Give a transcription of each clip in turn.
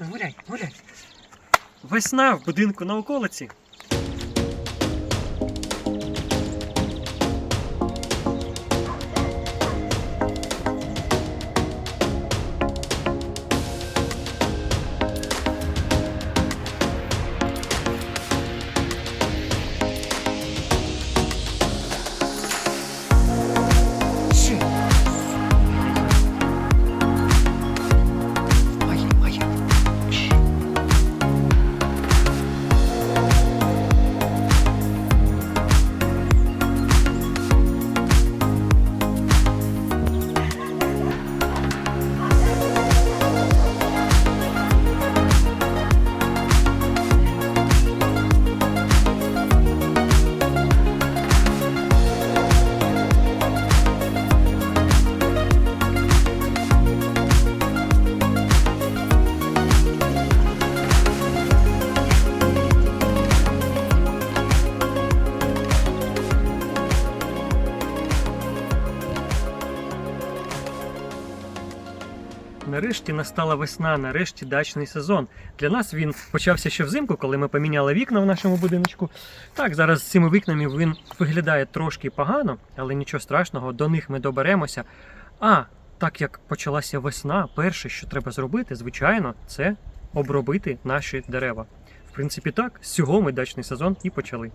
Гуляй, гуляй. Весна в будинку на околиці. Нарешті настала весна, нарешті дачний сезон. Для нас він почався ще взимку, коли ми поміняли вікна в нашому будиночку. Так, зараз з цими вікнами він виглядає трошки погано, але нічого страшного, до них ми доберемося. А так як почалася весна, перше, що треба зробити, звичайно, це обробити наші дерева. В принципі, так, з цього ми дачний сезон і почали.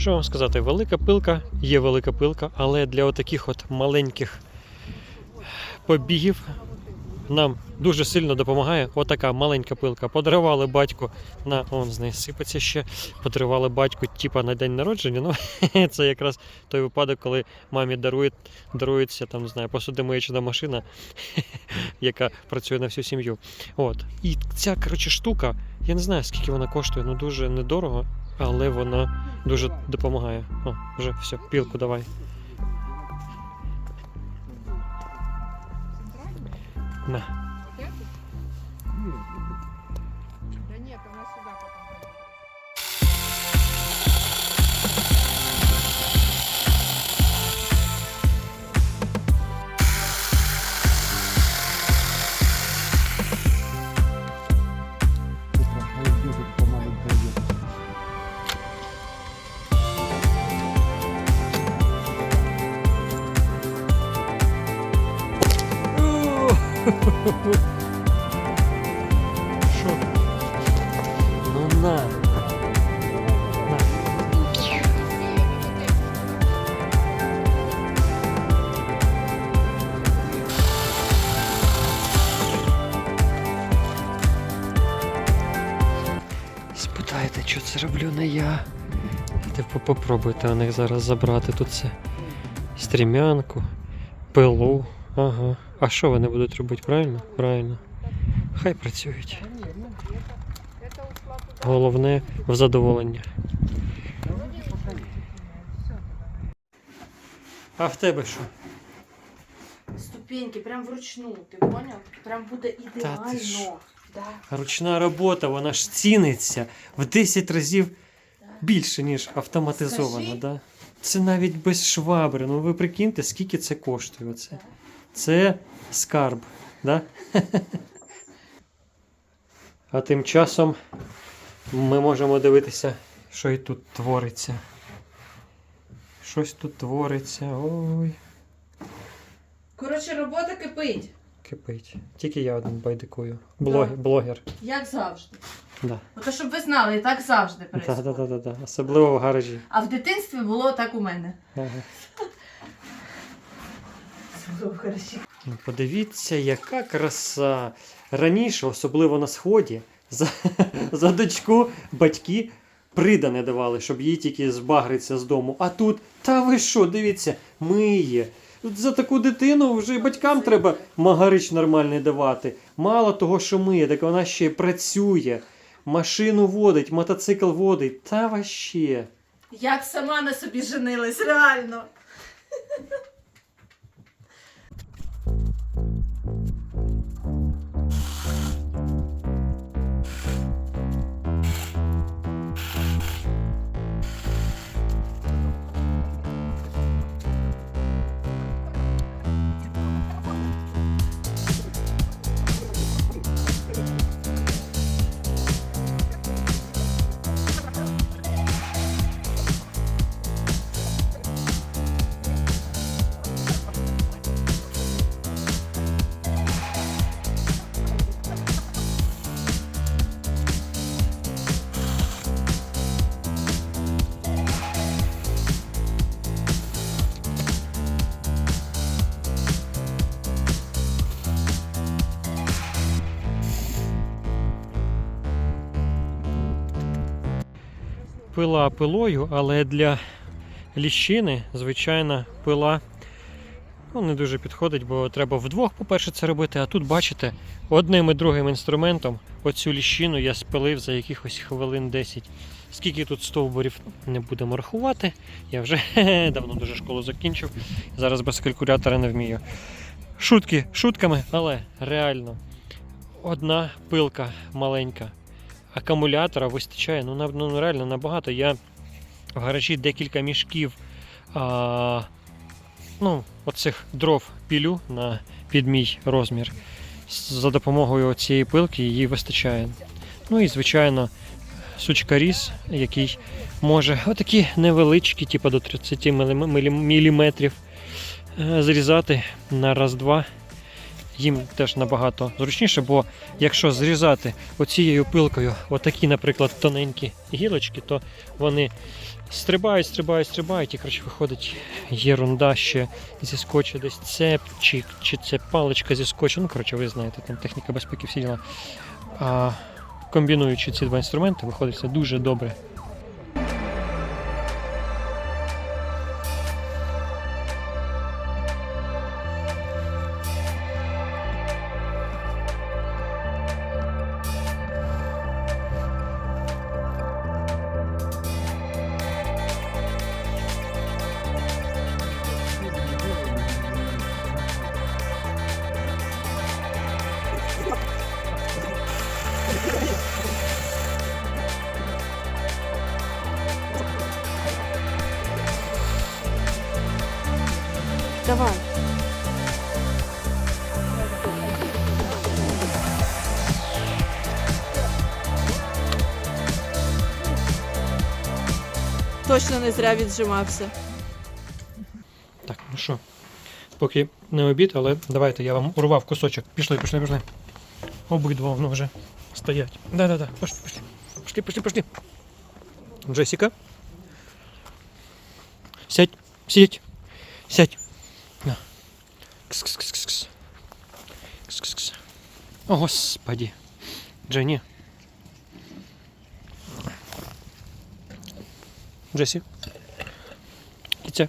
Що вам сказати, велика пилка є велика пилка, але для отаких от маленьких побігів нам дуже сильно допомагає отака маленька пилка. Подарували батьку на он з неї сипеться ще. Подарували батьку, типа на день народження. Ну це якраз той випадок, коли мамі дарують, дарується там, не знаю, посудомиючна машина, яка працює на всю сім'ю. От. І ця коротше штука, я не знаю скільки вона коштує, ну дуже недорого, але вона дуже допомагає. О, вже все, пілку давай. На. Не я. Типу попробуйте у них зараз забрати тут це стрімянку, пилу. Ага. А що вони будуть робити? Правильно? Правильно. Хай працюють. Головне в задоволення. А в тебе що? Ступеньки, прям вручну, ти поняв? Прям буде ідеально. що? Да. Ручна робота, вона ж ціниться в 10 разів більше, ніж автоматизована. Скажи. Да? Це навіть без швабри. Ну ви прикиньте, скільки це коштує. Оце. Це скарб. Да? А тим часом ми можемо дивитися, що і тут твориться. Щось тут твориться. Ой, Коротше, робота кипить, кипить. Тільки я один байдикую. Блогер. блогер. як завжди. Да. Ото щоб ви знали, так завжди Да, да, да, да, да. Особливо в гаражі. А в дитинстві було так у мене. Ага. Було в гаражі. Ну, Подивіться, яка краса. Раніше, особливо на сході, за, за дочку батьки придане давали, щоб їй тільки збагриться з дому. А тут, та ви що, дивіться, миє. За таку дитину вже й батькам треба магарич нормальний давати. Мало того, що миє, так вона ще й працює. Машину водить, мотоцикл водить. Та ваще. Як сама на собі женилась, реально. Пила пилою, але для ліщини, звичайна пила ну, не дуже підходить, бо треба вдвох, по-перше, це робити. А тут, бачите, одним і другим інструментом оцю ліщину я спилив за якихось хвилин 10. Скільки тут стовбурів не будемо рахувати. Я вже давно дуже школу закінчив. Зараз без калькулятора не вмію. Шутки шутками, але реально одна пилка маленька. Акумулятора вистачає ну, на- ну реально набагато. Я в гаражі декілька мішків а, ну, оцих дров пілю на під мій розмір. За допомогою цієї пилки її вистачає. Ну і, звичайно, сучка різ, який може отакі невеличкі, типу до 30 мм зрізати на раз-два. Їм теж набагато зручніше, бо якщо зрізати оцією пилкою отакі, наприклад, тоненькі гілочки, то вони стрибають, стрибають, стрибають, і коротше виходить єрунда ще зі скотчу десь цеп, чи, це паличка зі скотчу. Ну, коротше, ви знаєте, там техніка безпеки всі діла. А комбінуючи ці два інструменти, виходить все дуже добре. Давай. Точно не зря віджимався. Так, ну що, поки не обід, але давайте я вам урвав кусочок. Пішли, пішли, пішли. Обидва воно вже стоять. Да-да-да, пошли, пошли. Пошли, пошли, пошли. Джесіка. Сядь, сидіть. Сядь. На. Кс-кс-кс-кс. Кс-кс-кс. О, господи. Дженні. Джесі. Кіця.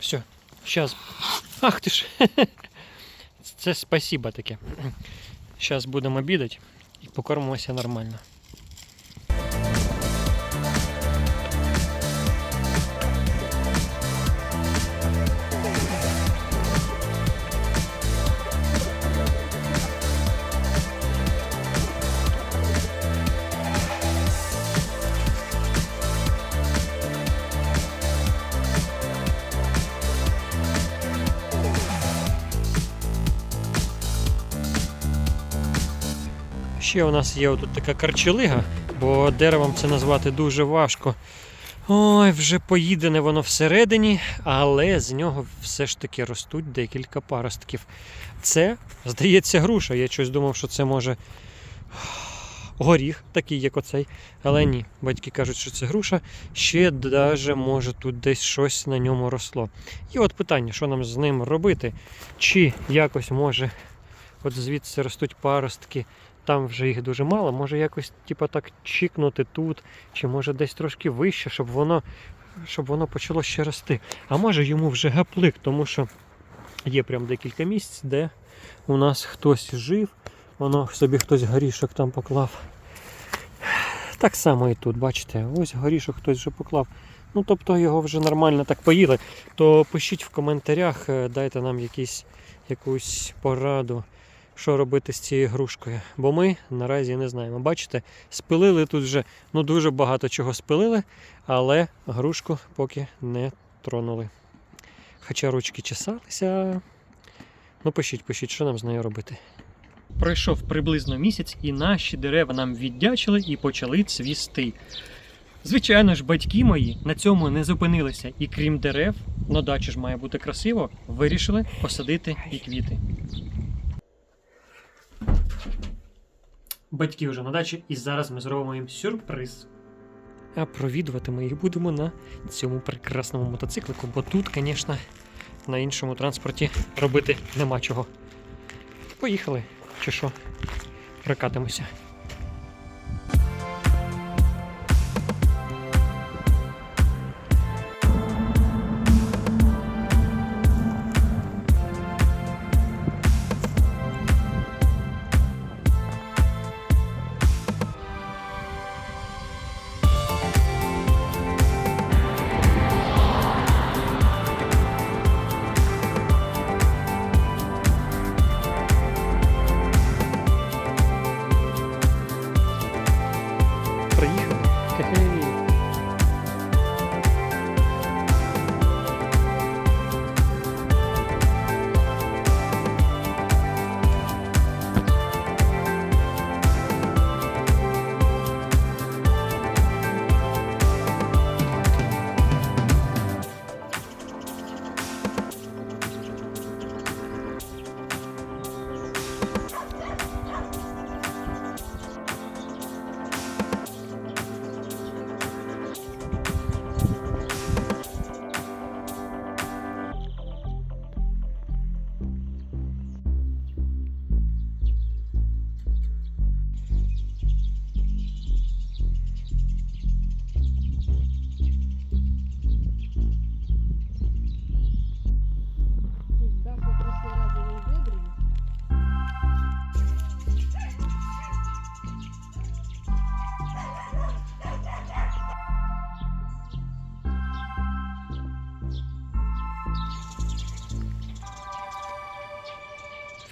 Все, сейчас. Ах ти ж. Це спасибо таке. Зараз будемо обідати і покормимося нормально. Ще у нас є отут така карчелига, бо деревом це назвати дуже важко. Ой, вже поїдене воно всередині, але з нього все ж таки ростуть декілька паростків. Це, здається, груша. Я щось думав, що це може горіх, такий, як оцей. Але ні, батьки кажуть, що це груша. Ще даже може тут десь щось на ньому росло. І от питання, що нам з ним робити? Чи якось може, от звідси ростуть паростки, там вже їх дуже мало, може якось типа так чікнути тут, чи може десь трошки вище, щоб воно, щоб воно почало ще рости. А може йому вже гаплик, тому що є прям декілька місць, де у нас хтось жив, воно собі хтось горішок там поклав. Так само і тут, бачите, ось горішок хтось вже поклав. Ну, тобто його вже нормально так поїли. То пишіть в коментарях, е, дайте нам якісь, якусь пораду, що робити з цією грушкою. Бо ми наразі не знаємо. Бачите, спилили тут вже ну, дуже багато чого спилили, але грушку поки не тронули. Хоча ручки чесалися. Ну, пишіть, пишіть, що нам з нею робити. Пройшов приблизно місяць, і наші дерева нам віддячили і почали цвісти. Звичайно ж, батьки мої на цьому не зупинилися, і крім дерев, на дачі ж має бути красиво, вирішили посадити і квіти. Батьки вже на дачі, і зараз ми зробимо їм сюрприз. А провідувати ми їх будемо на цьому прекрасному мотоциклику, бо тут, звісно, на іншому транспорті робити нема чого. Поїхали, чи що? Прокатимося.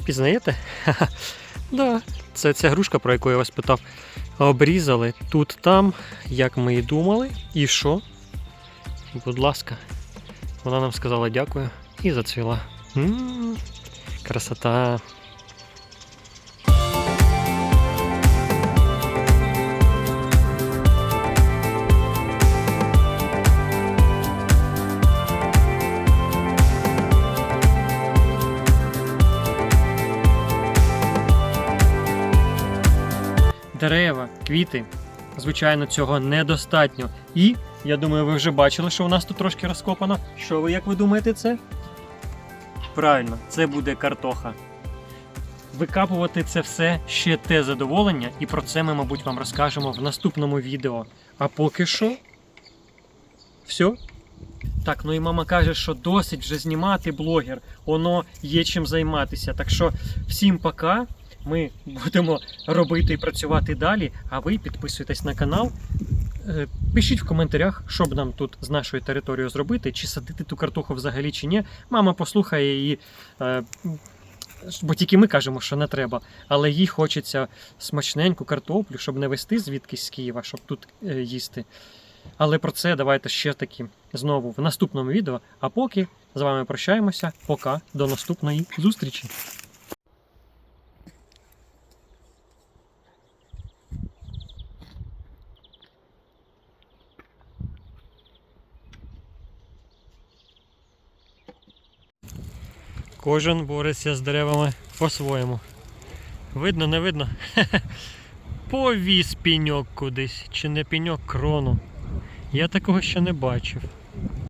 Впізнаєте? Ха-ха. Да, це ця грушка, про яку я вас питав. Обрізали тут там, як ми і думали. І що? Будь ласка. Вона нам сказала дякую і зацвіла. М, Красота. Дерева, квіти. Звичайно, цього недостатньо. І я думаю, ви вже бачили, що у нас тут трошки розкопано. Що ви як ви думаєте, це? Правильно, це буде картоха. Викапувати це все ще те задоволення, і про це ми, мабуть, вам розкажемо в наступному відео. А поки що. Все. Так, ну і мама каже, що досить вже знімати блогер, воно є чим займатися. Так що всім пока. Ми будемо робити і працювати далі. А ви підписуйтесь на канал. Е, Пишіть в коментарях, що б нам тут з нашою територією зробити, чи садити ту картоху взагалі, чи ні. Мама послухає її, е, бо тільки ми кажемо, що не треба. Але їй хочеться смачненьку картоплю, щоб не вести звідкись з Києва, щоб тут е, їсти. Але про це давайте ще таки знову в наступному відео. А поки з вами прощаємося. Пока, до наступної зустрічі. Кожен бореться з деревами по-своєму. Видно, не видно? Повіз піньок кудись, чи не піньок крону. Я такого ще не бачив.